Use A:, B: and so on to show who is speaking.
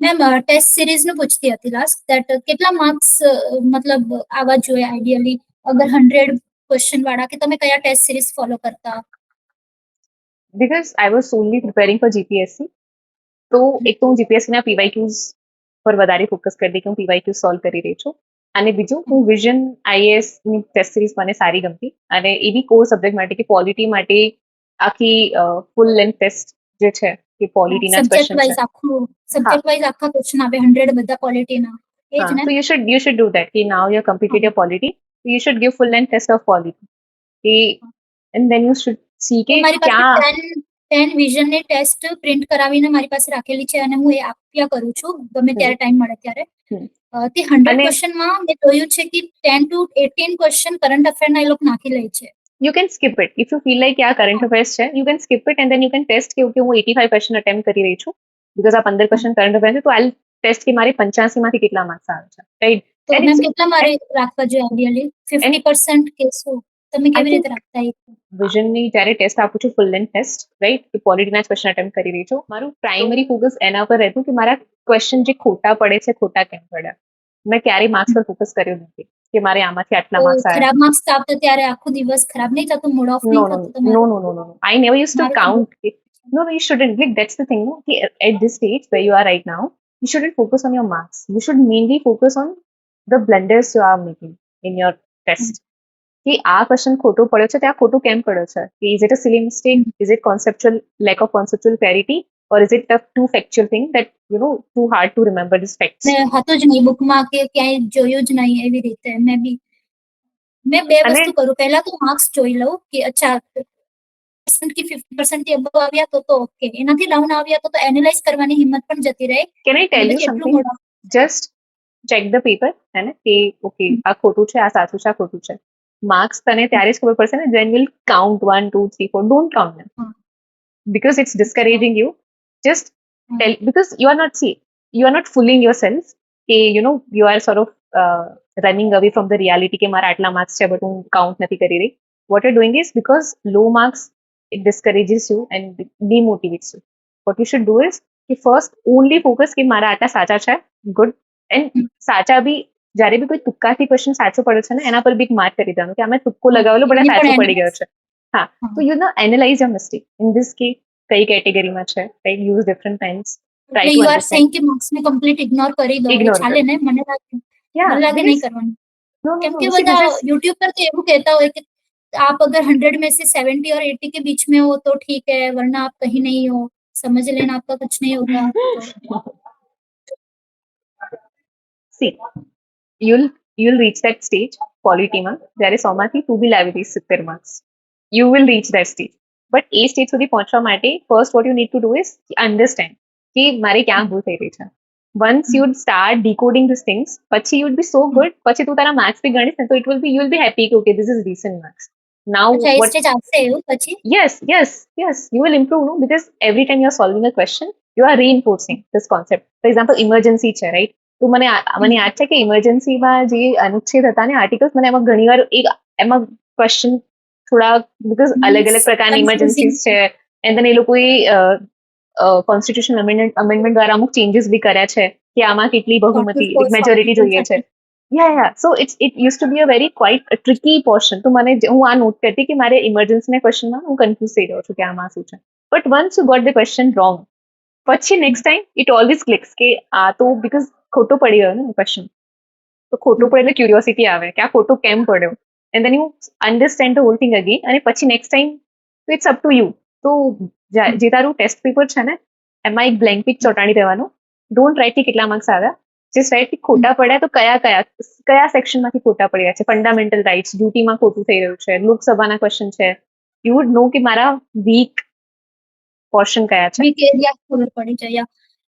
A: Ma'am test સિરીઝનું પૂછતી હતી last that કેટલા marks મતલબ આવા જોઈએ આઈડિયલી અગર હંડ્રેડ ક્વેશ્ચન વાળા, કે તમે કયા ટેસ્ટ સિરીઝ ફોલો કરતા?
B: Because I was solely preparing for GPSC તો એક તો હું જીપીએસસી ના પીવાયક્યુઝ પર વધારે ફોકસ કરી દે કે હું પીવાયક્યુ સોલ્વ કરી રહી છું. અને બીજું, હું વિઝન આઈએએસની ટેસ્ટ સિરીઝ મને સારી ગમતી. અને એવી કોર સબ્જેક્ટ માટે કે ક્વોલિટી માટે આખી ફૂલ લેન્થ ટેસ્ટ જે છે કે પોલિટીના
A: સબ્જેક્ટ વાઇઝ આખું સબ્જેક્ટ વાઇઝ આખા ક્વેશ્ચન આવે હંડ્રેડ બધા ક્વોલિટીના એ જ ને?
B: so you should you should do that કે now you are polity so you should give full length test of polity કે and then you should see કે
A: મારી
B: ક્યાં
A: ટેન વિઝનની ટેસ્ટ પ્રિન્ટ કરાવીને મારી પાસે રાખેલી છે અને હું એ આપ્યા કરું છું ગમે ત્યારે ટાઈમ મળે ત્યારે. તે હંડ્રેડ ક્વેશ્ચનમાં મેં જોયું છે કે ten two eighteen question current affair ના એ લોકો નાખી લે છે.
B: You can skip it if you feel like આ કરંટ અફેર્સ છે you can skip it and then you can test કે ઓકે હું એટી ફાઈવ ક્વેશ્ચન અટેમ્પ કરી રહી છું because આ પંદર ક્વેશ્ચન કરંટ અફેર્સ છે તો આઈ ટેસ્ટ કે મારે 85 માંથી કેટલા માર્ક્સ આવે છે રાઈટ
A: તો મેમ કેટલા મારે રાખવા જોઈએ આઈડિયલી ફિફ્ટી પર્સન્ટ કે શું તમે કેવી રીતે રાખતા
B: vision જ્યારે ટેસ્ટ આપું છું ફૂલ લેન્થ ટેસ્ટ રાઈટ કે પોલિટીના ક્વેશ્ચન અટેમ્પ કરી રહી છું મારું પ્રાઇમરી ફોકસ એના પર રહેતું કે મારા ક્વેશ્ચન જે ખોટા પડે છે ખોટા કેમ પડ્યા મેં ક્યારેય માર્ક્સ પર ફોકસ કર્યું નથી કે મારે આમાંથી આટલા માર્ક્સ આવ્યા
A: ખરાબ માર્ક્સ આવતો ત્યારે આખો દિવસ ખરાબ નહીં થતું મૂડ ઓફ નહીં થતું
B: no
A: તમારું
B: no no no no i never used to
A: મારું તો
B: count it. no no you shouldn't like that's the thing no? Ki at this stage where you are right now you shouldn't focus on your marks you should mainly focus on the blunders you are making in your test કે આ question ખોટો પડ્યો છે તે આ ખોટું કેમ પડ્યો છે કે is it a silly mistake is it conceptual lack of conceptual clarity or is it a too factual thing that you know too hard to remember these facts
A: મેં હતું જ નહીં બુકમાં કે ક્યાંય જોયું જ નહીં એવી રીતે મેં બી મેં બે
B: અને-
A: વસ્તુ કરું પહેલા તો માર્ક્સ જોઈ લઉં કે અચ્છા percent કે ફિફ્ટી પર્સન્ટ થી above આવ્યા તો તો ઓકે એનાથી ડાઉન આવ્યા તો તો એનાલાઇઝ કરવાની હિંમત પણ જતી રહે
B: can i tell you
A: પછી એટલું
B: something
A: મોડું
B: just check the paper હે ને કે ઓકે આ ખોટું છે આ સાચું છે આ ખોટું છે માર્ક્સ તને ત્યારે જ ખબર પડશે ને then will count one two three four don't count them
A: hmm.
B: because it's discouraging you just
A: hmm.
B: tell because you are not see you are not fooling yourself કે you know you are sort of uh, running away from the reality કે મારા આટલા marks છે but હું count નથી કરી રહી what you're doing is because low marks it discourages you and demotivates you what you should do is કે first only focus કે મારા આટલા સાચા છે ગુડ એન્ડ
A: હમ.
B: સાચા બી જ્યારે બી કોઈ તુક્કાથી ક્વેશ્ચન સાચો પડે છે ને એના પર બી માર્ક કરી દેવાનું કે આમાં તુક્કો લગાવેલો પણ
A: એની
B: આ સાચો
A: પણ
B: પડી ગયો છે હા
A: હા.
B: તો you know analyse your mistake in this કે કઈ કેટેગરીમાં છે right use different pens try
A: એટલે
B: to
A: you are
B: understand.
A: Saying કે માર્ક્સ ને કમ્પ્લીટ ઇગ્નોર કરી દો
B: Ignore
A: ચાલે ને મને લાગે
B: yeah
A: મને લાગે
B: because-
A: નહીં કરવાનું
B: no, no,
A: કેમ
B: no,
A: કે
B: see,
A: બધા
B: this is-
A: यूट्यूब पर तो એવું कहता હોય कि आप अगर हंड्रेड में से सेवेंटी और एट्टी के बीच में हो तो ठीक है वरना आप कहीं नहीं हो समझ लेना आपका कुछ नहीं होगा तो
B: see you'll you'll reach that stage પોલિટીમાં જ્યારે સોમાંથી તું બી લાવી દઈશ સિત્તેર marks you will reach that stage but એ સ્ટેજ સુધી પહોંચવા માટે first what you need to do is understand કે મારે ક્યાં ભૂલ થઈ રહી છે. Once you start decoding this things પછી યુડ બી સો ગુડ પછી તું તારા માર્ક્સ બી ગણીશ ને તો it will be you will be happy કે
A: okay this
B: is
A: recent marks yes what
B: yes yes yes you will improve no? because every time you're solving a question you are reinforcing this concept. For example emergency છે right તો મને મને યાદ છે કે ઇમરજન્સીમાં જે અનુચ્છેદ હતા ને આર્ટિકલ્સ મને એમાં ઘણીવાર એક એમાં ક્વેશ્ચન થોડા બીકોઝ અલગ અલગ પ્રકારની. ઇમરજન્સીસ છે. એન્ડ દેન એ લોકોએ કોન્સ્ટિટ્યુશન અમેન્ડમેન્ટ અમેન્ડમેન્ટ દ્વારા અમુક ચેન્જીસ બી કર્યા છે કે આમાં કેટલી બહુમતી મેજોરિટી જોઈએ છે. Yeah yeah so it's it use to be a very quite tricky portion તો મને હું આ નોટ કરતી કે મારે ઇમરજન્સીના ક્વેશ્ચનમાં હું કન્ફ્યુઝ થઈ રહ્યો છું કે આમાં શું છે. But once you got the question wrong પછી next time it always clicks કે આ તો બીકોઝ ખોટો પડી ગયો ને ક્વેશ્ચન તો ખોટો પડે એટલે ક્યુરિયોસિટી આવે કે આ ખોટો કેમ પડ્યો? And then you understand the whole thing again અને પછી નેક્સ્ટ ટાઈમ તો ઇટ્સ અપ ટુ યુ તો જે તારું ટેસ્ટ પેપર છે ને એમાં એક બ્લેન્ક પીક ચોટાડી દેવાનું. ડોન્ટ રાઇટ કે કેટલા માર્ક્સ આવ્યા. જે રાઇટ ખોટા પડ્યા તો કયા કયા કયા સેક્શનમાંથી ખોટા પડ્યા છે? ફંડામેન્ટલ રાઇટ્સ ડ્યુટીમાં ખોટું થઈ રહ્યું છે લોકસભાના ક્વેશ્ચન છે. યુ વુડ નો કે મારા વીક પોર્શન કયા છે?
A: વીક એરિયા ખબર પડી જાય.